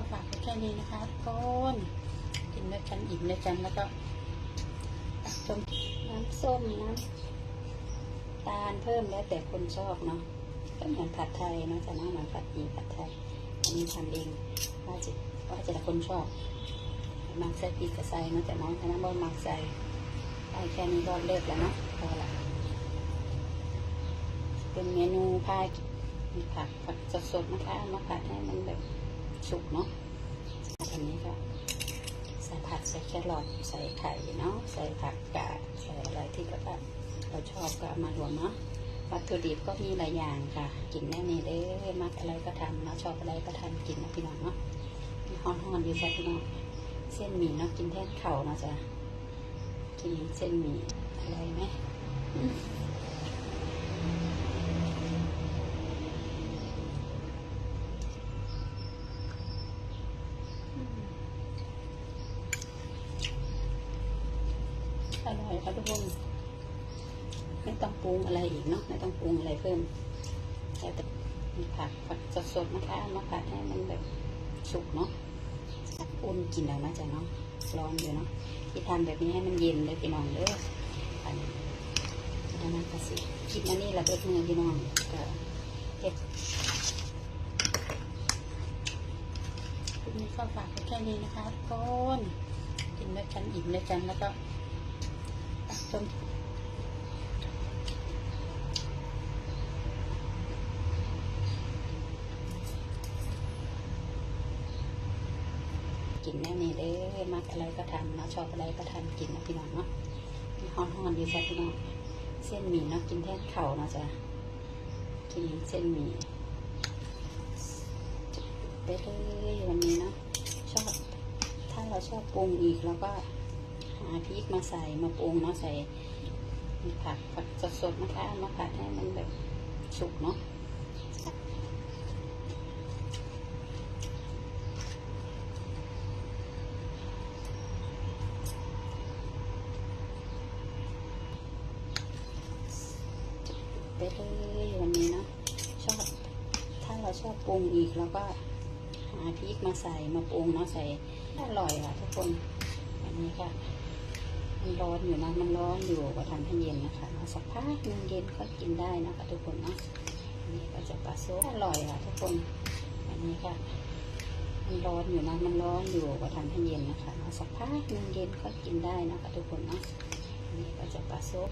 ก็ฝากแค่นี้นะคะทุกคนกินด้วยกันอิ่มด้วยกันแล้วก็ตักชมน้ำส้มน้ำตาลเพิ่มแล้วแต่คนชอบเนาะก็เหมือนผัดไทยนะจะน่าเหมือนผัดหมี่ผัดไทยอันนี้ทำเองว่าจะว่าจะแต่คนชอบมักใส่ปีกกระใส่เนาะแต่น้องคณะบ่มักใส่ได้แค่นี้ก็เลิกแล้วเนาะพอละเป็นเมนูพายผักผักสดๆนะคะมาผัดให้มันแบบ สุกเนาะอันนี้ก็ใส่ผักใส่แครอทใส่ไข่เนาะใส่ผักกาดใส่อะไรที่ก็แบบเราชอบก็เอามารวมเนาะวัตถุดิบก็มีหลายอย่างค่ะ กินแน่นี่เด้อมักอะไรก็ทำเนาะชอบอะไรก็ทำกินนะพี่น้องเนาะฮ้อนๆอยู่ใช่พี่น้องเส้นหมี่เนาะกินแทนเข่าเนาะจ้ะกินเส้นหมี่อะไรไหมอืมอ ร่อยค่ะทุกคนไม่ต้องปรุงอะไรอีกเนาะไม่ต้องปรุงอะไรเพิ่มแล้วแต่ผักผักสดๆนะคะมาผัดให้มันแบบสุกเนาะอุ่นกินแล้วนะจ๊ะเนาะร้อนอยู่เนาะที่ทำแบบนี้ให้มันเย็นเลยพี่น้องเด้ออันนี้อันนั้นก็สิคิดมานี่ละเบิดมือพี่น้องก็เก็บคุณนี้ก็ฝากแค่นี้นะคะทุกคนกินด้วยกันอิ่มด้วยกันแล้วก็ ตักชมกินแน่นี่เด้มักอะไรก็ทำเนาะชอบอะไรก็ทำกินนะพี่น้องเนาะฮ้อนดีใช่พี่น้องเส้นหมี่เนาะกินแทนเข่าเนาะจ้ะกินเส้นหมี่ไปเลยวันนี้เนาะชอบ ถ้าเราชอบปรุงอีกเราก็ พริกมาใส่มาปรุงเนาะใส่ผักผักสดๆนะคะมาผัดให้มันแบบสุกเนาะไปเลยวันนี้เนาะชอบถ้าเราชอบปรุงอีกเราก็หาพริกมาใส่มาปรุงเนาะใส่อร่อยค่ะทุกคนอันนี้ค่ะ มันร้อนอยู่นะ มันร้อนอยู่ก็ทำให้เย็นนะคะเอาสักพักนึงเย็นก็กินได้นะคะทุกคนเนาะอันนี้ก็จะปลาโซ่อร่อยค่ะทุกคน อันนี้ค่ะ มันร้อนอยู่นะ มันร้อนอยู่ก็ทำให้เย็นนะคะเอาสักพักนึงเย็นก็กินได้นะคะทุกคนเนาะอันนี้ก็จะปลาโซ่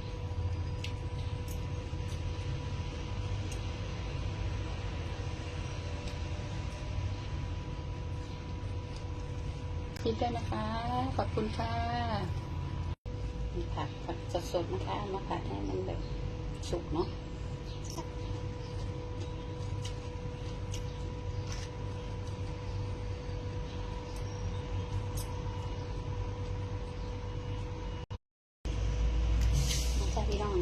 คิดด้วยนะคะ ขอบคุณค่ะ ผักผักสดๆนะคะมาผัดให้มันแบบสุกเนาะมาจ้าพี่น้อง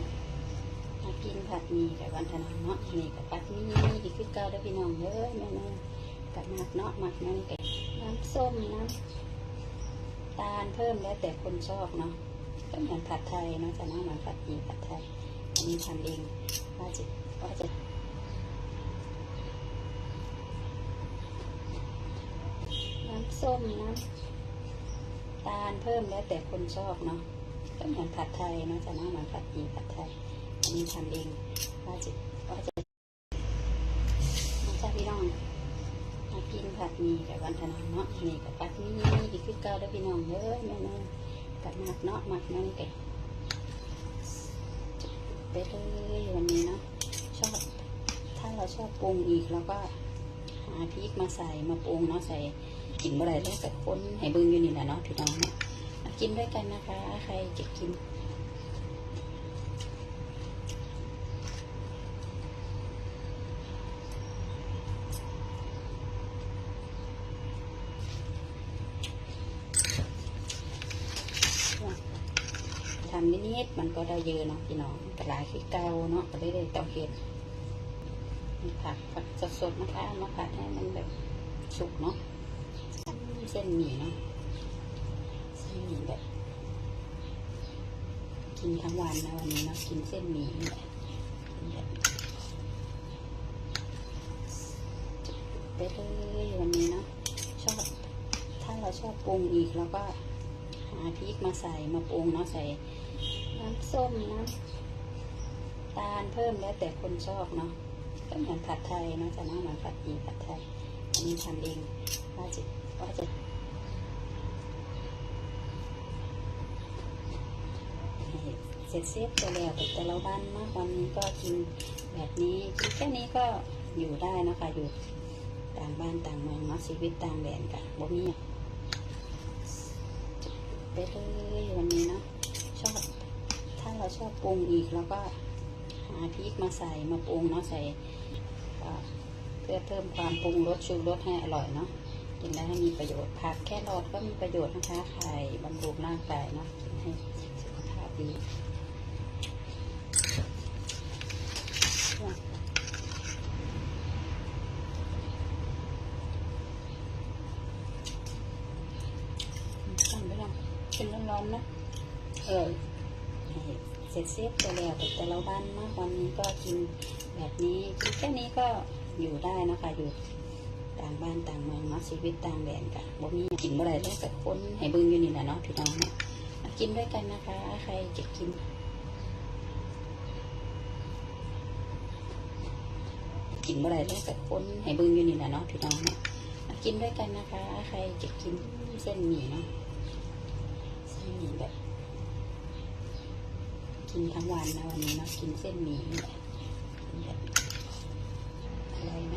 มากินผัดหมีกับวันธนาเนาะนี่กับผัดหมีอีกคือเก่าเด้อพี่น้องเด้อแม่เนยกับหมักเนาะหมักนั่นกับน้ำส้มน้ำตาลเพิ่มแล้วแต่คนชอบเนาะ ก็เหมือนผัดไทยนะจะน่าเหมือนผัดหมี่ผัดไทยอันนี้ทำเองว่าจะว่าจะน้ำส้มน้ำตาลเพิ่มแล้วแต่คนชอบเนาะก็เหมือนผัดไทยนะจะน่าเหมือนผัดหมี่ผัดไทยอันนี้ทำเองว่าจะว่าจะมาจ้าพี่น้องมากินผัดหมี่กับวันธนาเนาะนี่กับผัดหมี่อีคือเก่าเด้อพี่น้องเด้อแม่เนย กับหมักเนาะหมักนั่นกับไปเลยวันนี้เนาะชอบ ถ้าเราชอบปรุงอีกเราก็หาพริกมาใส่มาปรุงเนาะใส่กินเมื่อไรต้องใส่คนให้เบิ่งอยู่นี่แหละเนาะพี่น้องเนาะกินด้วยกันนะคะ ใครจะกิน ทำ นิดๆมันก็ได้เยอะเนาะพี่น้องกระลายคือเก่าเนาะก็ได้เลยต้องเห็ดผักผักสดๆนะคะเอามาผัดให้มันแบบสุกเนาะเส้นหมี่เนาะเส้นหมี่แบบกินทั้งวันนะวันนี้เนาะกินเส้นหมี่แบบไปเลยวันนี้เนาะชอบถ้าเราชอบปรุงอีกแล้วก็หาพริกมาใส่มาปรุงเนาะใส่ น้ำส้มน้ำตาลเพิ่มแล้วแต่คนชอบเนาะก็เหมือนผัดไทยเนาะจะน่าเหมือนผัดหมี่ผัดไทยอันนี้ทำเองว่าจะว่าจะเสร็จเสียไปแล้วแต่แต่ละวันเนาะวันนี้ก็กินแบบนี้กินแค่นี้ก็อยู่ได้นะคะอยู่ต่างบ้านต่างเมืองเนาะชีวิตต่างแดนกันบ่มีไปเลยวันนี้เนาะ เราชอบปรุงอีกเราก็หาพริกมาใส่มาปรุงเนาะใส่เพื่อเพิ่มความปรุงรสชูรสให้อร่อยเนาะกินแล้วให้มีประโยชน์ผักแค่รอดก็มีประโยชน์นะคะไข่บำรุงร่างกายเนาะกินให้สุขภาพดีตั้งไปแล้วเป็นร้อนๆนะเออ ร็จเสียไปแล้วแต่แต่ละวันเนาะวันนี้ก็กินแบบนี้กินแค่นี้ก็อยู่ได้นะคะอยู่ต่างบ้านต่างเมืองเนาะชีวิตต่างแดนกันบ่มีกินบ่ได้ต้องแต่คนให้บิ่งอยู่นี่แหละเนาะพี่น้องเนาะกินด้วยกันนะคะ ใครจะกินกินบ่ได้ต้องแต่คนให้บิ่งอยู่นี่แหละเนาะพี่น้องเนาะกินด้วยกันนะคะ ใครจะกินเส้นหมี่เนาะเส้นหมี่แบบ กินทั้งวันนะวันนี้เนาะกินเส้นหมี่อะไรไหม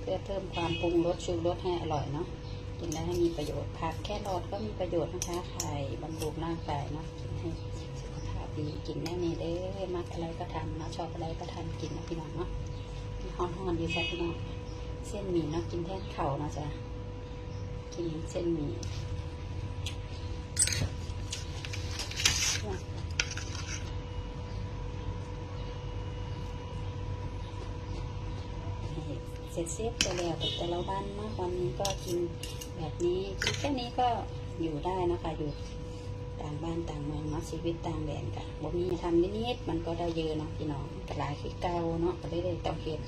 เพื่อเพิ่มความปรุงรสชูรสให้อร่อยเนาะกินแล้วให้มีประโยชน์ผักแค่รอดก็มีประโยชน์นะคะไข่บำรุงร่างกายเนาะกินให้สุขภาพดีกินแน่นี่เด้อมักอะไรก็ทำเนาะชอบอะไรก็ทำกินนะพี่น้องเนาะ อนฮอนๆดีจ้ะพี่น้องเส้นหมี่เนาะกินแทนเข่านะจ๊ะกินเส้นหมี่เสร็จเสียไปแล้วแต่แต่ละวันเนาะวันนี้ก็กินแบบนี้กินแค่นี้ก็อยู่ได้นะคะอยู่ต่างบ้านต่างเมืองเนาะชีวิตต่างแดนกันบ่มีทำนิดๆมันก็ได้เยอะเนาะพี่น้องหลายคือเก่าเนาะก็เลยได้ต้องเฮ็ด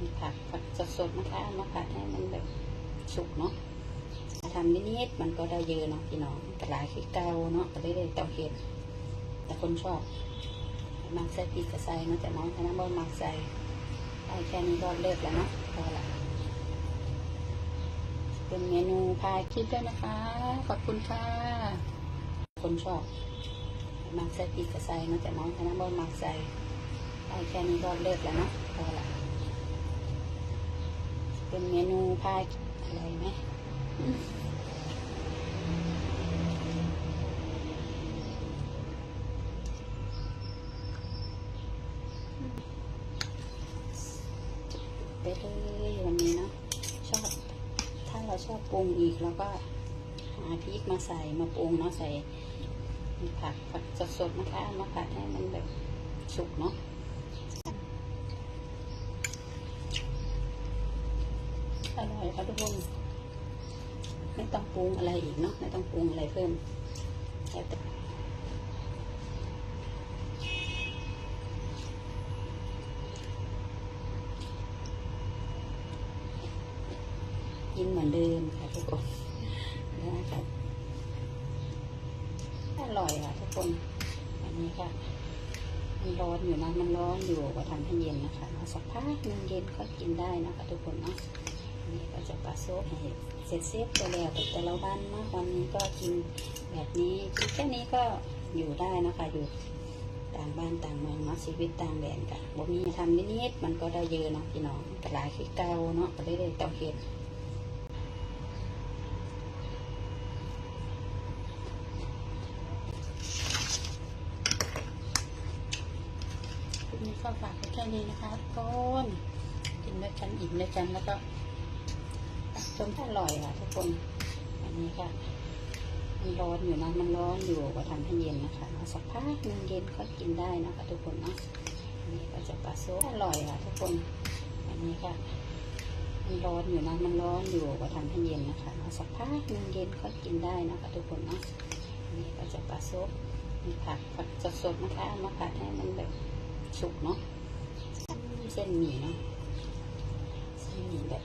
มี ผักผักสดๆนะคะเอามาผัดให้มันแบบสุกเนาะทำนิดๆมันก็ได้เยอะเนาะพี่น้องแต่หลายคือเก่าเนาะก็เลยได้ต้องเห็ดแต่คนชอบมักใส่พริกกระใส่เนาะแต่น้องคณะบ่มักใส่ได้แค่นี้ก็เลิกแล้วเนาะพอละเป็นเมนูพายคลิปด้วยนะคะ ขอบคุณค่ะ คนชอบมักใส่พริกกระใส่เนาะแต่น้องคณะบ่มักใส่ได้แค่นี้ก็เลิกแล้วเนาะพอละ เป็นเมนูพายอะไรไหมอืมไปเลยวันนี้เนาะชอบ ถ้าเราชอบปรุงอีกเราก็หาพริกมาใส่มาปรุงเนาะใส่ผักผักสดๆนะคะมาผัดให้มันแบบสุกเนาะ อร่อย ค่ะทุกคนไม่ต้องปรุงอะไรอีกเนาะไม่ต้องปรุงอะไรเพิ่มแล้วแต่กินเหมือนเดิมค่ะทุกคนนะคะอร่อยค่ะทุกคน อันนี้ค่ะ มันร้อนอยู่นะ มันร้อนอยู่ก็ทำให้เย็นนะคะสักพักนึงเย็นก็กินได้นะคะทุกคนเนาะ นี้ก็จะปลาโซกให้เสร็จเสียไปแล้วแต่แต่ละวันเนาะวันนี้ก็กินแบบนี้กินแค่นี้ก็อยู่ได้นะคะอยู่ต่างบ้านต่างเมืองเนาะชีวิตต่างแดนกันบ่มีทำนิดๆมันก็ได้เยอะเนาะพี่น้องแต่หลายคือเก่าเนาะก็เลยได้ต้องเฮ็ดคลิปนี้ก็ฝากไว้แค่นี้นะคะทุกคนกินด้วยกันอิ่มด้วยกันแล้วก็ จนอร่อยค่ะทุกคนอันนี้ค่ะมันร้อนอยู่นะมันร้อนอยู่ก็ทำให้เย็นนะคะเอาสักพักนึงเย็นก็กินได้นะคะทุกคนเนาะอันนี้ก็จะปลาโซอร่อยค่ะทุกคนอันี่ค่ะมันร้อนอยู่นะมันร้อนอยู่ก็ทำให้เย็นนะคะเอาสักพักนึงเย็นก็กินได้นะคะทุกคนเนาะอันี่ก็จะปลาโซุปมีผักผักสดๆนะคะมาผัดให้มันแบบสุกเนาะเส้นหมี่เนาะเส้นหมี่แบบ